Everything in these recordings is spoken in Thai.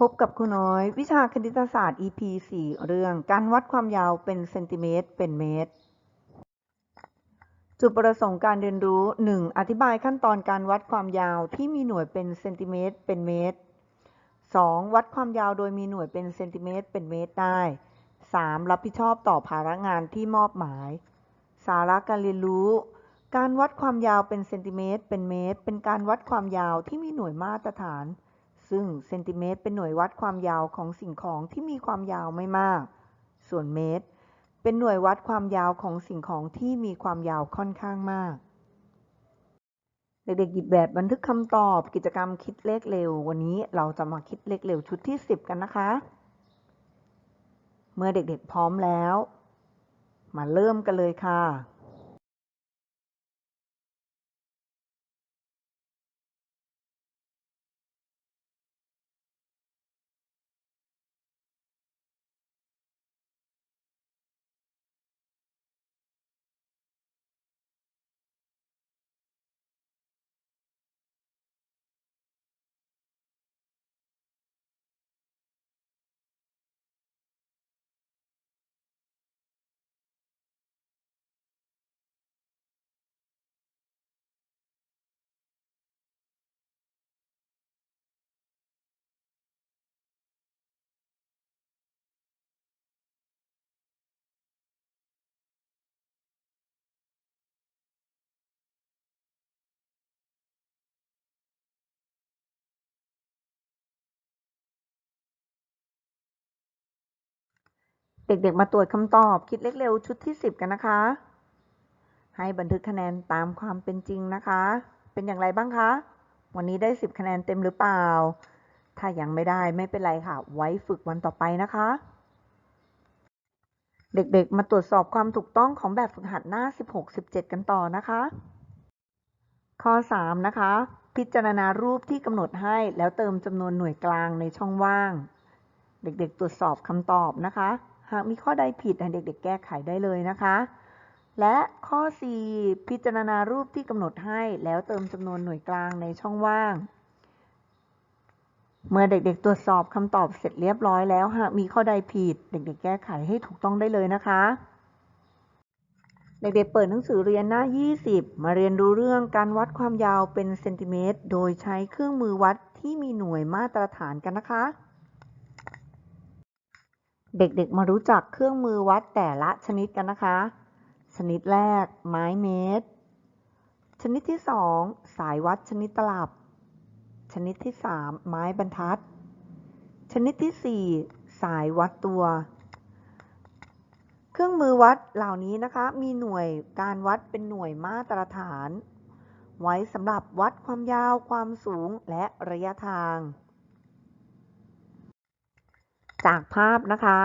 พบกับครูน้อย วิชาคณิตศาสตร์ EP 4 เรื่อง การวัดความยาวเป็นเซนติเมตร เป็นเมตร จุดประสงค์การเรียนรู้ 1. อธิบายขั้นตอนการวัดความยาวที่มีหน่วยเป็นเซนติเมตร เป็นเมตร 2. วัดความยาวโดยมีหน่วยเป็นเซนติเมตร เป็นเมตรได้ 3. รับผิดชอบต่อภาระงานที่มอบหมาย สาระการเรียนรู้ การวัดความยาวเป็นเซนติเมตร เป็นเมตร เป็นการวัดความยาวที่มีหน่วยมาตรฐาน ซึ่งเซนติเมตรเป็นหน่วยวัดความยาวของสิ่งของที่มีความยาวไม่มาก ส่วนเมตร เป็นหน่วยวัดความยาวของสิ่งของที่มีความยาวค่อนข้างมาก เด็กๆหยิบแบบบันทึกคำตอบกิจกรรมคิดเลขเร็ว วันนี้เราจะมาคิดเลขเร็วชุดที่ 10 กันนะคะ เมื่อเด็กๆพร้อมแล้ว มาเริ่มกันเลยค่ะ เด็กๆ มาตรวจคำตอบคิดเลขเร็วชุดที่ 10 กันนะคะ ให้บันทึกคะแนนตามความเป็นจริงนะคะ เป็นอย่างไรบ้างคะ วันนี้ได้ 10 คะแนนเต็มหรือเปล่า ถ้ายังไม่ได้ไม่เป็นไรค่ะ ไว้ฝึกวันต่อไปนะคะ เด็กๆ มาตรวจสอบความถูกต้องของแบบฝึกหัดหน้า 16-17 กันต่อนะคะ ข้อ 3 นะคะ พิจารณารูปที่กำหนดให้แล้วเติมจำนวนหน่วยกลางในช่องว่าง เด็กๆ ตรวจสอบคำตอบนะคะ หากมีข้อใดผิดเด็กๆ แก้ไขได้เลยนะคะ และข้อ 4 พิจารณารูปที่กำหนดให้แล้วเติมจำนวนหน่วยกลางในช่องว่าง เมื่อเด็กๆ ตรวจสอบคำตอบเสร็จเรียบร้อยแล้ว หากมีข้อใดผิด เด็กๆ แก้ไขให้ถูกต้องได้เลยนะคะ เด็กๆ เปิดหนังสือเรียนหน้า 20 มาเรียนรู้เรื่องการวัดความยาวเป็นเซนติเมตร โดยใช้เครื่องมือวัดที่มีหน่วยมาตรฐานกันนะคะ เด็กๆ มารู้จักเครื่องมือวัดแต่ละชนิดกันนะคะ ชนิดแรก ไม้เมตร ชนิดที่ 2 สายวัดชนิดตลับ ชนิดที่ 3 ไม้บรรทัด ชนิดที่ 4 สายวัดตัว เครื่องมือวัดเหล่านี้นะคะ มีหน่วยการวัดเป็นหน่วยมาตรฐาน ไว้สำหรับวัดความยาวความสูงและระยะทาง จากภาพนะคะ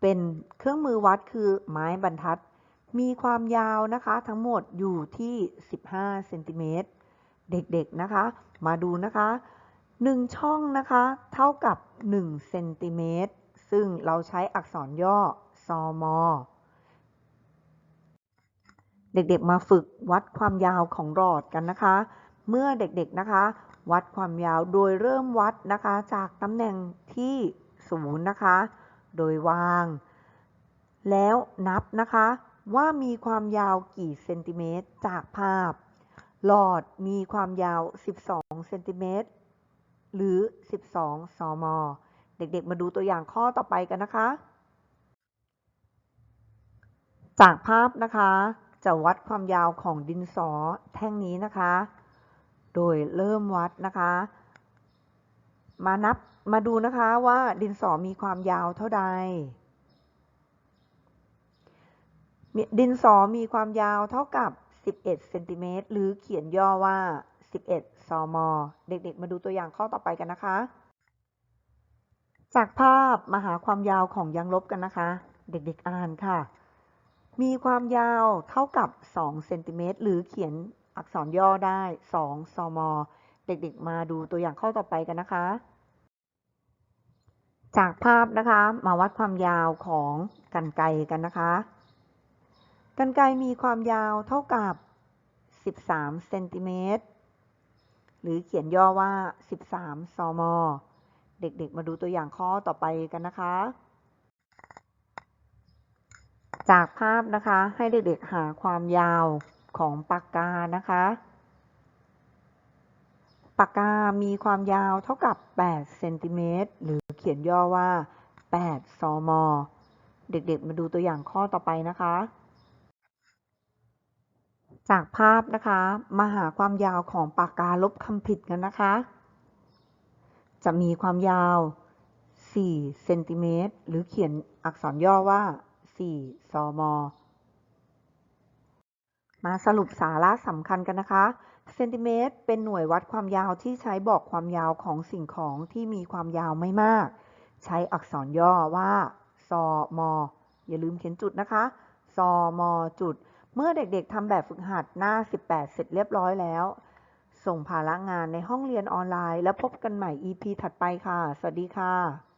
เป็นเครื่องมือวัดคือไม้บรรทัด มีความยาวนะคะทั้งหมดอยู่ที่ 15เซนติเมตรเด็กๆนะคะ มาดูนะคะ 1 ช่องนะคะ เท่ากับ1เซนติเมตรซึ่งเราใช้อักษรย่อซอมอเด็กๆมาฝึกวัดความยาวของหลอดกันนะคะ เมื่อเด็กๆนะคะ วัดความยาวโดยเริ่มวัดนะคะ จากตำแหน่งที่ ศูนย์นะคะ โดยวาง แล้วนับนะคะ ว่ามีความยาวกี่เซนติเมตรจากภาพ หลอดมีความยาว 12เซนติเมตรหรือ 12ซมเด็กๆ มาดูตัวอย่างข้อต่อไปกันนะคะ จากภาพนะคะ จะวัดความยาวของดินสอแท่งนี้นะคะ โดยเริ่มวัดนะคะ มานับ มาดูนะคะว่าดินสอมีความยาวเท่าใด ดินสอมีความยาวเท่ากับ 11เซนติเมตรหรือเขียนย่อว่า 11ซม เด็กๆ มาดูตัวอย่างข้อต่อไปกันนะคะ จากภาพมาหาความยาวของยางลบกันนะคะ เด็กๆ อ่านค่ะ มีความยาวเท่ากับ2เซนติเมตรหรือเขียนอักษรย่อได้2ซม เด็กๆ มาดูตัวอย่างข้อต่อไปกันนะคะ จากภาพนะคะมาวัดความยาวของกันไกกันนะคะ กันไกมีความยาวเท่ากับ 13เซนติเมตรหรือเขียนย่อว่า 13 ซม เด็กๆ มาดูตัวอย่างข้อต่อไปกันนะคะ จากภาพนะคะให้เด็กๆหาความยาวของปากกานะคะ ปากกา มีความยาวเท่ากับ 8 เซนติเมตร หรือเขียนย่อว่า 8 ซม เด็กๆ มาดูตัวอย่างข้อต่อไปนะคะ จากภาพนะคะ มาหาความยาวของปากกาลบคำผิดกันนะคะ จะมีความยาว 4 เซนติเมตร หรือเขียนอักษรย่อว่า 4 ซม มาสรุปสาระสำคัญกันนะคะ เซนติเมตรเป็นหน่วยวัดความยาวที่ใช้บอกความยาวของสิ่งของที่มีความยาวไม่มาก ใช้อักษรย่อว่าซมอย่าลืมเขียนจุดนะคะซมจุด เมื่อเด็กๆทำแบบฝึกหัดหน้า 18 เสร็จเรียบร้อยแล้ว ส่งภาระงานในห้องเรียนออนไลน์ แล้วพบกันใหม่ EP ถัดไปค่ะ สวัสดีค่ะ